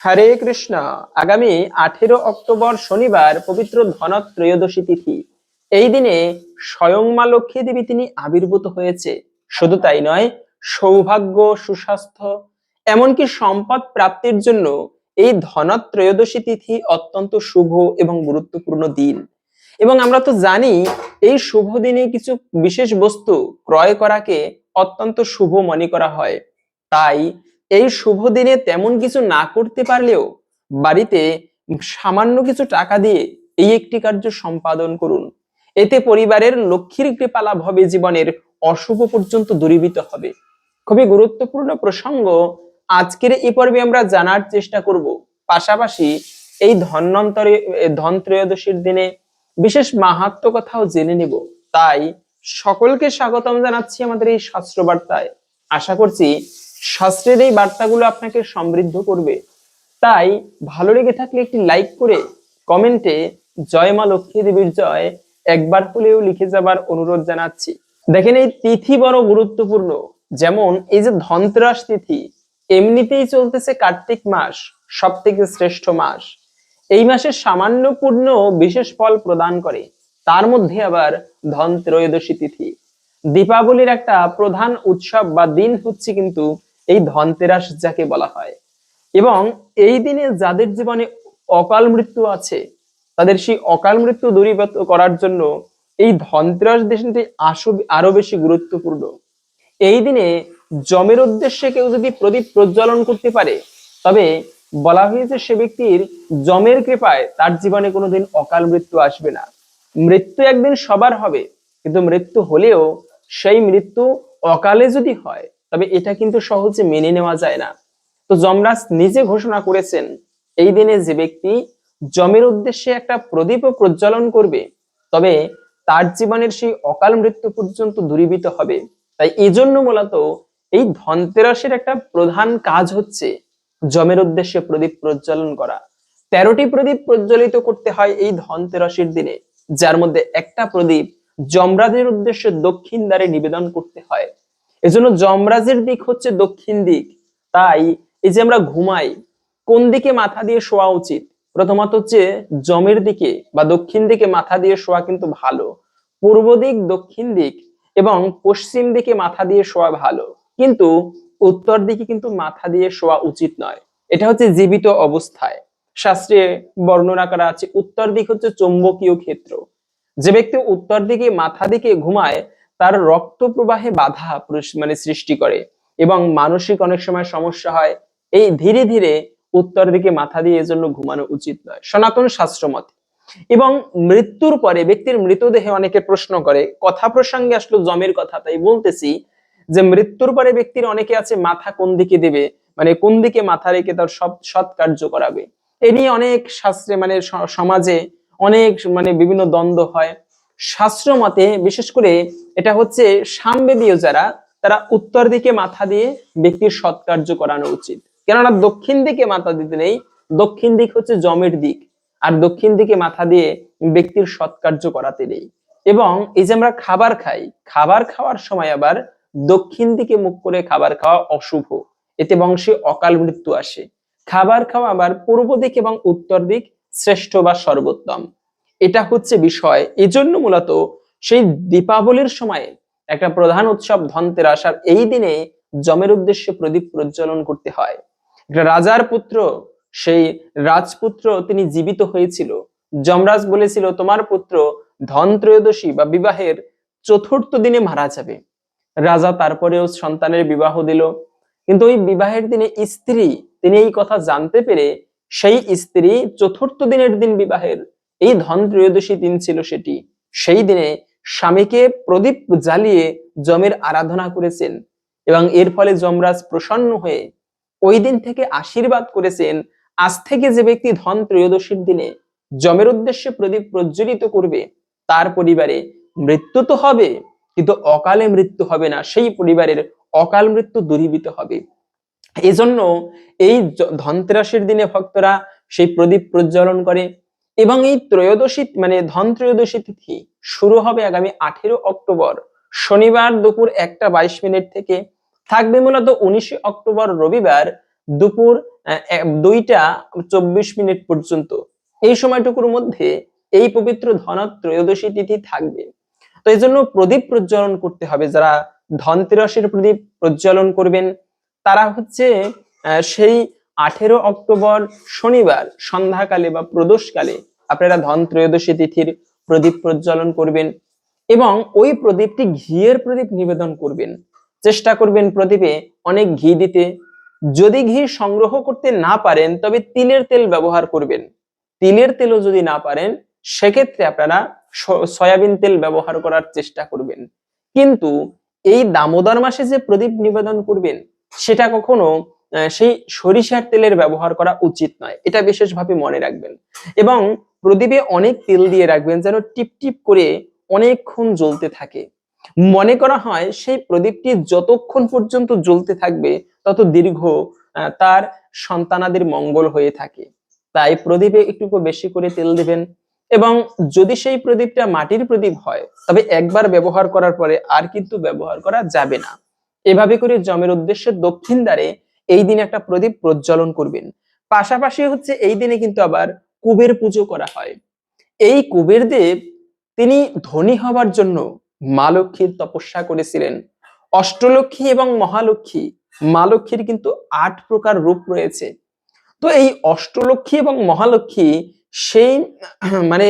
হরে কৃষ্ণ। আগামী আঠেরো অক্টোবর শনিবার পবিত্র ধনত্রয়োদশী তিথি। এই দিনে স্বয়ং মা লক্ষ্মী দেবী তিনি আবির্ভূত হয়েছে। শুধু তাই নয়, সৌভাগ্য, সুস্বাস্থ্য, এমনকি সম্পদ প্রাপ্তির জন্য এই ধনত্রয়োদশী তিথি অত্যন্ত শুভ এবং গুরুত্বপূর্ণ দিন। এবং আমরা তো জানি, এই শুভ দিনে কিছু বিশেষ বস্তু ক্রয় করাকে অত্যন্ত শুভ মনে করা হয়। তাই এই শুভ দিনে তেমন কিছু না করতে পারলেও বাড়িতে সামান্য কিছু টাকা দিয়ে এই একটি কার্য সম্পাদন করুন। এতে পরিবারের লক্ষ্মীর কৃপা লাভ হবে, জীবনের অশুভ পর্যন্ত দূরীভূত হবে। খুবই গুরুত্বপূর্ণ প্রসঙ্গ। আজকের এই পর্বে আমরা জানার চেষ্টা করব, পাশাপাশি এই ধন্বন্তরে ধন ত্রয়োদশীর দিনে বিশেষ মাহাত্ম কথাও জেনে নেব। তাই সকলকে স্বাগতম জানাচ্ছি আমাদের এই শাস্ত্র বার্তায় আশা করছি শাস্ত্রের এই বার্তাগুলো আপনাকে সমৃদ্ধ করবে। তাই ভালো লেগে থাকলে একটি লাইক করে কমেন্টে জয় মা লক্ষ্মী দেবীর জয় একবার হলেও লিখে যাবার অনুরোধ জানাচ্ছি। দেখেন এই তিথি বড় গুরুত্বপূর্ণ। যেমন এই যে ধনত্রাস তিথি, এমনিতেই চলতেছে কার্তিক মাস সব থেকে শ্রেষ্ঠ মাস। এই মাসে সামান্য পূর্ণ বিশেষ ফল প্রদান করে। তার মধ্যে আবার ধন ত্রয়োদশী তিথি। দীপাবলির একটা প্রধান উৎসব বা দিন হচ্ছে কিন্তু এই ধনতেরাস যাকে বলা হয়। এবং এই দিনে যাদের জীবনে অকাল মৃত্যু আছে, তাদের সেই অকাল মৃত্যু দূরীভূত করার জন্য এই ধনতেরাস দিনটি আরও বেশি গুরুত্বপূর্ণ। এই দিনে জমের উদ্দেশ্যে কেউ যদি প্রদীপ প্রজ্বলন করতে পারে, তবে বলা হয়েছে সে ব্যক্তির জমের কৃপায় তার জীবনে কোনোদিন অকাল মৃত্যু আসবে না। মৃত্যু একদিন সবার হবে, কিন্তু মৃত্যু হলেও সেই মৃত্যু অকালে যদি হয় তবে এটা কিন্তু সহজে মেনে নেওয়া যায় না। তো যমরাজ নিজে ঘোষণা করেছেন, এই দিনে যে ব্যক্তি জমের উদ্দেশ্যে একটা প্রদীপ প্রজ্বলন করবে, তবে তার জীবনের সেই অকাল মৃত্যু পর্যন্ত দূরীভূত হবে। তাই এই জন্য মূলত এই ধনতেরাসের একটা প্রধান কাজ হচ্ছে জমের উদ্দেশ্যে প্রদীপ প্রজ্বলন করা। তেরোটি প্রদীপ প্রজ্বলিত করতে হয় এই ধনতেরাসের দিনে, যার মধ্যে একটা প্রদীপ যমরাজের উদ্দেশ্যে দক্ষিণ দ্বারে নিবেদন করতে হয়। এজন্য যমরাজের দিক হচ্ছে দক্ষিণ দিক। তাই এই যে আমরা ঘুমাই, কোন দিকে মাথা দিয়ে শোয়া উচিত? প্রথমত হচ্ছে জমের দিকে বা দক্ষিণ দিকে মাথা দিয়ে শোয়া কিন্তু ভালো। পূর্ব দিক, দক্ষিণ দিক এবং পশ্চিম দিকে মাথা দিয়ে শোয়া ভালো। কিন্তু উত্তর দিকে কিন্তু মাথা দিয়ে শোয়া উচিত নয়। এটা হচ্ছে জীবিত অবস্থায়। শাস্ত্রে বর্ণনা করা আছে, উত্তর দিক হচ্ছে চৌম্বকীয় ক্ষেত্র। যে ব্যক্তি উত্তর দিকে, মাথা দিকে ঘুমায় তার রক্ত প্রবাহে বাধা মানে সৃষ্টি করে এবং মানসিক অনেক সময় সমস্যা হয়। এই ধীরে ধীরে উত্তর দিকে মাথা দিয়ে এজন্য ঘুমানো উচিত নয়। সনাতন শাস্ত্র মতে। এবং মৃত্যুর পরে ব্যক্তির মৃতদেহে অনেকে প্রশ্ন করে, কথা প্রসঙ্গে আসলো জমের কথা, তাই বলতেছি যে মৃত্যুর পরে ব্যক্তির অনেকে আছে মাথা কোন দিকে দেবে মানে কোন দিকে মাথা রেখে তার সব সৎ কার্য করাবে? এ নিয়ে অনেক শাস্ত্রে মানে সমাজে অনেক মানে বিভিন্ন দ্বন্দ্ব হয়। শাস্ত্র মতে, বিশেষ করে এটা হচ্ছে সামবেদীয় যারা, তারা উত্তর দিকে মাথা দিয়ে ব্যক্তির সৎকার্য করানো উচিত। কেননা দক্ষিণ দিকে মাথা দিতে নেই, দক্ষিণ দিক হচ্ছে জমের দিক, আর দক্ষিণ দিকে মাথা দিয়ে ব্যক্তির সৎকার্য করাতে নেই। এবং এই যে আমরা খাবার খাই, খাবার খাওয়ার সময় আবার দক্ষিণ দিকে মুখ করে খাবার খাওয়া অশুভ, এতে বংশে অকাল মৃত্যু আসে। খাবার খাওয়া আবার পূর্ব দিক এবং উত্তর দিক শ্রেষ্ঠ বা সর্বোত্তম। এটা হচ্ছে বিষয়। এজন্য মূলত সেই দীপাবলির সময়ে একটা প্রধান উৎসব ধনতেরাস আর এই দিনে জমের উদ্দেশ্যে প্রদীপ প্রজ্বলন করতে হয়। একটা রাজার পুত্র, সেই রাজপুত্র তিনি জীবিত হয়েছিল। যমরাজ বলেছিল, তোমার পুত্র ধন ত্রয়োদশী বা বিবাহের চতুর্থ দিনে মারা যাবে। রাজা তারপরেও সন্তানের বিবাহ দিল। কিন্তু ওই বিবাহের দিনে স্ত্রী, তিনি এই কথা জানতে পেরে সেই স্ত্রী চতুর্থ দিনের দিন বিবাহের এই ধন ত্রয়োদশী দিন ছিল সেটি। সেই দিনে স্বামীকে প্রদীপ জ্বালিয়ে জমের আরাধনা করেছেন এবং এর ফলে যমরাজ প্রসন্ন হয়ে ওই দিন থেকে আশীর্বাদ করেছেন। আজ থেকে যে ব্যক্তি ধন ত্রয়োদশীর দিনে জমের উদ্দেশ্যে প্রদীপ প্রজ্বলিত করবে, তার পরিবারে মৃত্যু তো হবে, কিন্তু অকালে মৃত্যু হবে না, সেই পরিবারের অকাল মৃত্যু দূরীভূত হবে। এজন্য এই ধনতেরাসের দিনে ভক্তরা সেই প্রদীপ প্রজ্বলন করে এবং এই ত্রয়োদশী মানে ধন ত্রয়োদশী তিথি শুরু হবে আগামী আঠেরো অক্টোবর। শনিবার দুপুর একটা বাইশ মিনিট থেকে থাকবে মূলত উনিশে অক্টোবর রবিবার দুপুর দুইটা চব্বিশ মিনিট পর্যন্ত। এই সময়টুকুর মধ্যে এই পবিত্র ধনত্রয়োদশী তিথি থাকবে। তো এই জন্য প্রদীপ প্রজ্বলন করতে হবে। যারা ধনতেরসের প্রদীপ প্রজ্বলন করবেন, তারা হচ্ছে সেই আঠেরো অক্টোবর শনিবার সন্ধ্যাকালে বা প্রদোষকালে আপনারা ধন ত্রয়োদশী তিথির প্রদীপ প্রজ্বলন করবেন এবং ওই প্রদীপটি ঘিয়ের প্রদীপ নিবেদন করবেন। চেষ্টা করবেন প্রদীপে অনেক ঘি দিতে। যদি ঘি সংগ্রহ করতে না পারেন, তবে তিলের তেল ব্যবহার করবেন। তিলের তেলও যদি না পারেন, সেক্ষেত্রে আপনারা সয়াবিন তেল ব্যবহার করার চেষ্টা করবেন। কিন্তু এই দামোদর মাসে যে প্রদীপ নিবেদন করবেন, সেটা কখনো সেই সরিষার তেলের ব্যবহার করা উচিত নয়। এটা বিশেষভাবে মনে রাখবেন। এবং প্রদীপে অনেক তেল দিয়ে রাখবেন যেন টিপ টিপ করে অনেকক্ষণ জ্বলতে থাকে। মনে করা হয় সেই প্রদীপটি যতক্ষণ পর্যন্ত জ্বলতে থাকবে, তত দীর্ঘ তার সন্তানাদের মঙ্গল হয়ে থাকে। তাই প্রদীপে একটু বেশি করে তেল দিবেন এবং যদি সেই প্রদীপটা মাটির প্রদীপ হয়, তবে একবার ব্যবহার করার পরে আর কিন্তু ব্যবহার করা যাবে না। এভাবে করে জমের উদ্দেশ্যে দক্ষিণ দ্বারে এই দিনে একটা প্রদীপ প্রজ্বলন করবেন। পাশাপাশি হচ্ছে এই দিনে কিন্তু আবার কুবের পুজো করা হয়। এই কুবের দেব তিনি ধনী হবার জন্য মা লক্ষ্মীর তপস্যা করেছিলেন। অষ্টলক্ষ্মী এবং মহালক্ষ্মী, মা লক্ষ্মীর কিন্তু আট প্রকার রূপ রয়েছে। তো এই অষ্টলক্ষ্মী এবং মহালক্ষ্মী সেই মানে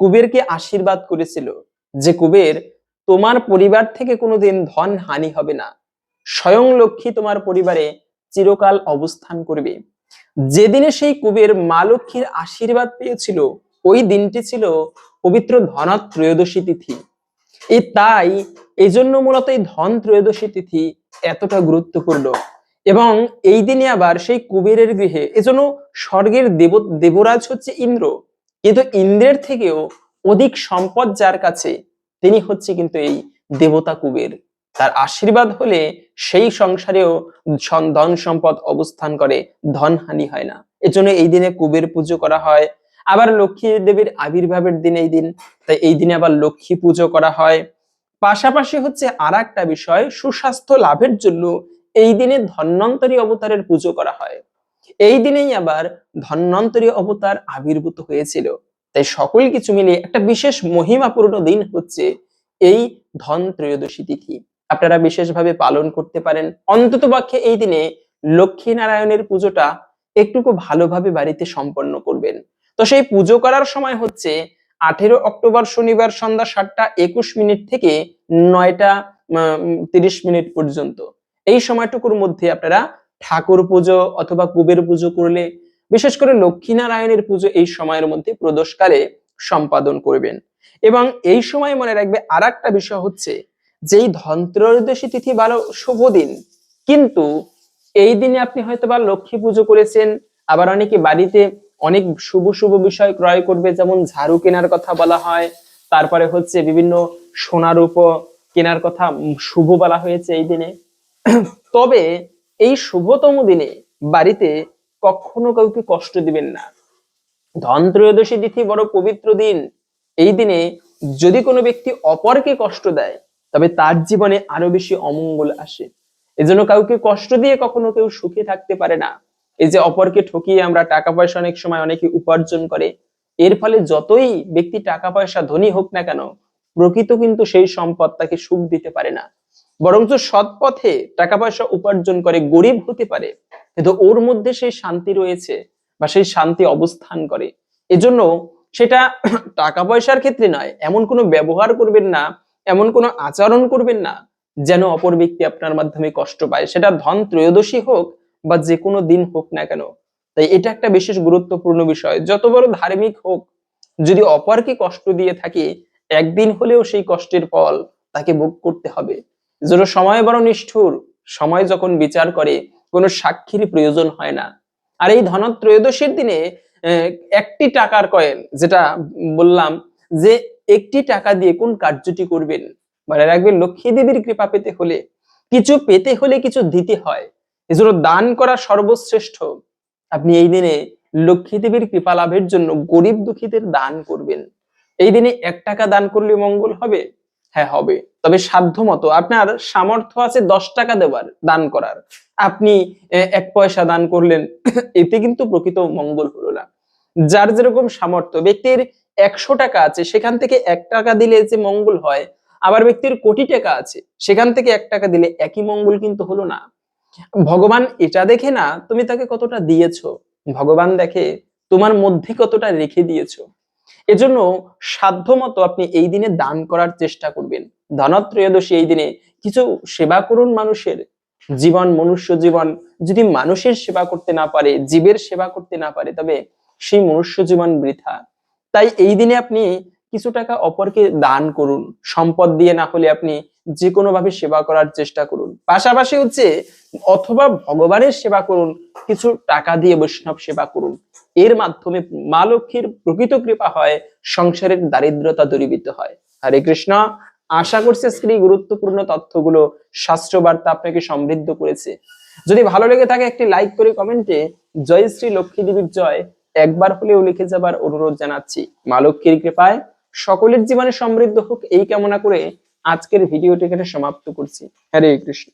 কুবেরকে আশীর্বাদ করেছিল যে, কুবের, তোমার পরিবার থেকে কোনোদিন ধন হানি হবে না। স্বয়ং লক্ষ্মী তোমার পরিবারে চিরকাল অবস্থান করবে। যেদিনে সেই কুবের মা লক্ষ্মীর আশীর্বাদ পেয়েছিল, ওই দিনটি ছিল পবিত্র ধনা ত্রয়োদশী তিথি। এই তাই এই জন্য মূলত এই ধন ত্রয়োদশী তিথি এতটা গুরুত্বপূর্ণ। এবং এই দিনে আবার সেই কুবেরের গৃহে, এজন্য স্বর্গের দেব, দেবরাজ হচ্ছে ইন্দ্র। কিন্তু ইন্দ্রের থেকেও অধিক সম্পদ যার কাছে, তিনি হচ্ছে কিন্তু এই দেবতা কুবের। তার আশীর্বাদ হলে সেই সংসারেও ধন সম্পদ অবস্থান করে ধন হানি হয় না। এজন্য এই দিনে কুবের পুজো করা হয়। আবার লক্ষ্মী দেবীর আবির্ভাবের দিন এই দিন, তাই এই দিনে আবার লক্ষ্মী পুজো করা হয়। পাশাপাশি হচ্ছে আর একটা বিষয়, সুস্বাস্থ্য লাভের জন্য এই দিনে ধন্যন্তরী অবতারের পুজো করা হয়। এই দিনেই আবার ধন্বন্তরী অবতার আবির্ভূত হয়েছিল। তাই সকল কিছু মিলিয়ে একটা বিশেষ মহিমাপূর্ণ দিন হচ্ছে এই ধন ত্রয়োদশী তিথি। আপনারা বিশেষভাবে পালন করতে পারেন। অন্তত পক্ষে এই দিনে লক্ষ্মী নারায়ণের পুজোটা একটুকু ভালোভাবে বাড়িতে সম্পন্ন করবেন। তো সেই পুজো করার সময় হচ্ছে আঠেরো অক্টোবর শনিবার সন্ধ্যা সাতটা একুশ মিনিট থেকে নয়টা তিরিশ মিনিট পর্যন্ত। এই সময়টুকুর মধ্যে আপনারা ঠাকুর পুজো অথবা কুবের পুজো করলে, বিশেষ করে লক্ষ্মী নারায়ণের পুজো এই সময়ের মধ্যে প্রদোষকালে সম্পাদন করবেন। এবং এই সময় মনে রাখবে আর একটা বিষয় হচ্ছে যেই ধনত্রয়োদশী তিথি ভালো শুভ দিন, কিন্তু এই দিনে আপনি হয়তো বা লক্ষ্মী পুজো করেছেন, আবার অনেকে বাড়িতে অনেক শুভ শুভ বিষয় ক্রয় করবে, যেমন ঝাড়ু কেনার কথা বলা হয়, তারপরে হচ্ছে বিভিন্ন সোনার উপ কেনার কথা শুভ বলা হয়েছে এই দিনে। তবে এই শুভতম দিনে বাড়িতে কখনো কাউকে কষ্ট দিবেন না। ধন ত্রয়োদশী তিথি বড় পবিত্র দিন, এই দিনে যদি কোনো ব্যক্তি অপরকে কষ্ট দেয় তবে তার জীবনে আরও বেশি অমঙ্গল আসে। এজন্য কাউকে কষ্ট দিয়ে কখনো কেউ সুখে থাকতে পারে না। এই যে অপরকে ঠকিয়ে আমরা টাকা পয়সা অনেক সময় অনেকে উপার্জন করে, এর ফলে যতই ব্যক্তি টাকা পয়সা ধনী হোক না কেন, প্রকৃত কিন্তু সেই সম্পদ তাকে সুখ দিতে পারে না। বরঞ্চ সৎ পথে টাকা পয়সা উপার্জন করে গরিব হতে পারে, কিন্তু ওর মধ্যে সেই শান্তি রয়েছে বা সেই শান্তি অবস্থান করে। এজন্য সেটা টাকা পয়সার ক্ষেত্রে নয়, এমন কোনো ব্যবহার করবেন না এমন কোনো আচরণ করবেন না যেন অপর ব্যক্তি আপনার মাধ্যমে কষ্ট পায়। সেটা ধন ত্রয়োদশী হোক বা যে কোনো দিন হোক না কেন। তাই এটা একটা বিশেষ গুরুত্বপূর্ণ বিষয়। যত বড় ধার্মিক হোক, যদি অপরকে কষ্ট দিয়ে থাকে, একদিন হলেও সেই কষ্টের ফল তাকে ভোগ করতে হবে। যেন সময় বড় নিষ্ঠুর, সময় যখন বিচার করে, কোনো সাক্ষীর প্রয়োজন হয় না। আর এই ধনত্রয়োদশীর দিনে একটি টাকার কয়েন যেটা বললাম যে একটি টাকা দিয়ে কোন কার্যটি করবেন? মনে রাখবেন, লক্ষ্মী দেবীর কৃপা পেতে হলে, কিছু পেতে হলে কিছু দিতে হয়। এজন্য দান করা সর্বশ্রেষ্ঠ। আপনি এই দিনে লক্ষ্মী দেবীর কৃপা লাভের জন্য গরিব দুঃখীদের দান করবেন। এই দিনে এক টাকা দান করলে মঙ্গল হবে? হ্যাঁ হবে। তবে সাধ্য মতো আপনার সামর্থ্য আছে দশ টাকা দেওয়ার, দান করার। আপনি এক পয়সা দান করলেন, এতে কিন্তু প্রকৃত মঙ্গল হলো না। যার যেরকম সামর্থ্য, ব্যক্তির একশো টাকা আছে, সেখান থেকে এক টাকা দিলে যে মঙ্গল হয়, আবার ব্যক্তির কোটি টাকা আছে, সেখান থেকে এক টাকা দিলে একই মঙ্গল কিন্তু হলো না। ভগবান এটা দেখে না, তুমি তাকে কতটা দিয়েছ? ভগবান দেখে তোমার মধ্যে কতটা রেখে দিয়েছ? এজন্য সাধ্যমতো আপনি এই দিনে দান করার চেষ্টা করবেন। ধনত্রয়োদশী এই দিনে কিছু সেবা করুন মানুষের। জীবন, মনুষ্য জীবন, যদি মানুষের সেবা করতে না পারে, জীবের সেবা করতে না পারে, তবে সেই মনুষ্য জীবন বৃথা। তাই এই দিনে আপনি কিছু টাকা অপরকে দান করুন, সম্পদ দিয়ে না হলে আপনি যে কোনো ভাবে সেবা করার চেষ্টা করুন। পাশাপাশি হচ্ছে অথবা ভগবানের সেবা করুন, কিছু টাকা দিয়ে বৈষ্ণব সেবা করুন। এর মাধ্যমে মা লক্ষ্মীর প্রকৃত কৃপা হয়, সংসারের দারিদ্রতা দূরীভূত হয়। হরে কৃষ্ণ, আশা করছি এই গুরুত্বপূর্ণ তথ্যগুলো শাস্ত্র বার্তা আপনাকে সমৃদ্ধ করেছে। যদি ভালো লেগে থাকে একটি লাইক করে কমেন্টে জয় শ্রী লক্ষ্মী দেবীর জয়। একবার হলেও লিখে যাবার অনুরোধ জানাচ্ছি। মা লক্ষ্মীর কৃপায় সকলের জীবনে সমৃদ্ধ হোক এই কামনা করে আজকের ভিডিওটি এখানে সমাপ্ত করছি। হরে কৃষ্ণ।